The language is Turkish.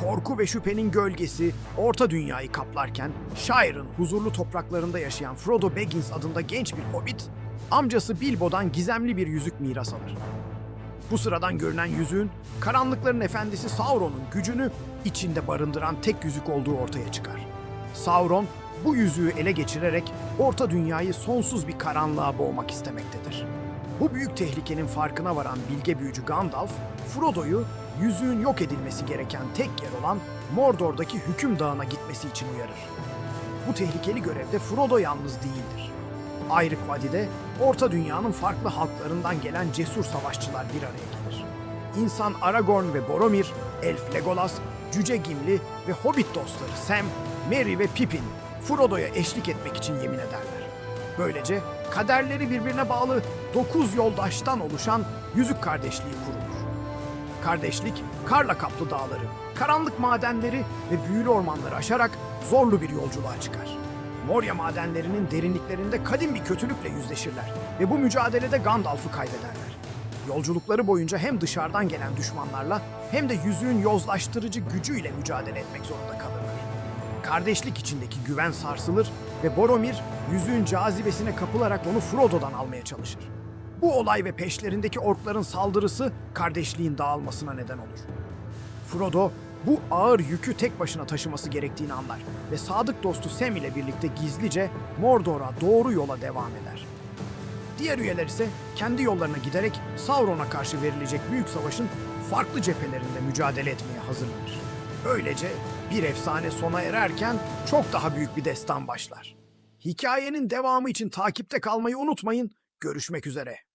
korku ve şüphenin gölgesi orta dünyayı kaplarken Shire'ın huzurlu topraklarında yaşayan Frodo Baggins adında genç bir hobbit, amcası Bilbo'dan gizemli bir yüzük miras alır. Bu sıradan görünen yüzüğün, karanlıkların efendisi Sauron'un gücünü içinde barındıran tek yüzük olduğu ortaya çıkar. Sauron, bu yüzüğü ele geçirerek Orta Dünyayı sonsuz bir karanlığa boğmak istemektedir. Bu büyük tehlikenin farkına varan bilge büyücü Gandalf, Frodo'yu yüzüğün yok edilmesi gereken tek yer olan Mordor'daki hüküm dağına gitmesi için uyarır. Bu tehlikeli görevde Frodo yalnız değildir. Ayrık Vadi'de Orta Dünya'nın farklı halklarından gelen cesur savaşçılar bir araya gelir. İnsan Aragorn ve Boromir, Elf Legolas, Cüce Gimli ve Hobbit dostları Sam, Merry ve Pippin Frodo'ya eşlik etmek için yemin ederler. Böylece kaderleri birbirine bağlı dokuz yoldaştan oluşan Yüzük Kardeşliği kurulur. Kardeşlik, karla kaplı dağları, karanlık madenleri ve büyülü ormanları aşarak zorlu bir yolculuğa çıkar. Moria madenlerinin derinliklerinde kadim bir kötülükle yüzleşirler ve bu mücadelede Gandalf'ı kaybederler. Yolculukları boyunca hem dışarıdan gelen düşmanlarla hem de yüzüğün yozlaştırıcı gücüyle mücadele etmek zorunda kalırlar. Kardeşlik içindeki güven sarsılır ve Boromir yüzüğün cazibesine kapılarak onu Frodo'dan almaya çalışır. Bu olay ve peşlerindeki orkların saldırısı kardeşliğin dağılmasına neden olur. Frodo bu ağır yükü tek başına taşıması gerektiğini anlar ve sadık dostu Sam ile birlikte gizlice Mordor'a doğru yola devam eder. Diğer üyeler ise kendi yollarına giderek Sauron'a karşı verilecek büyük savaşın farklı cephelerinde mücadele etmeye hazırlanır. Böylece bir efsane sona ererken çok daha büyük bir destan başlar. Hikayenin devamı için takipte kalmayı unutmayın. Görüşmek üzere.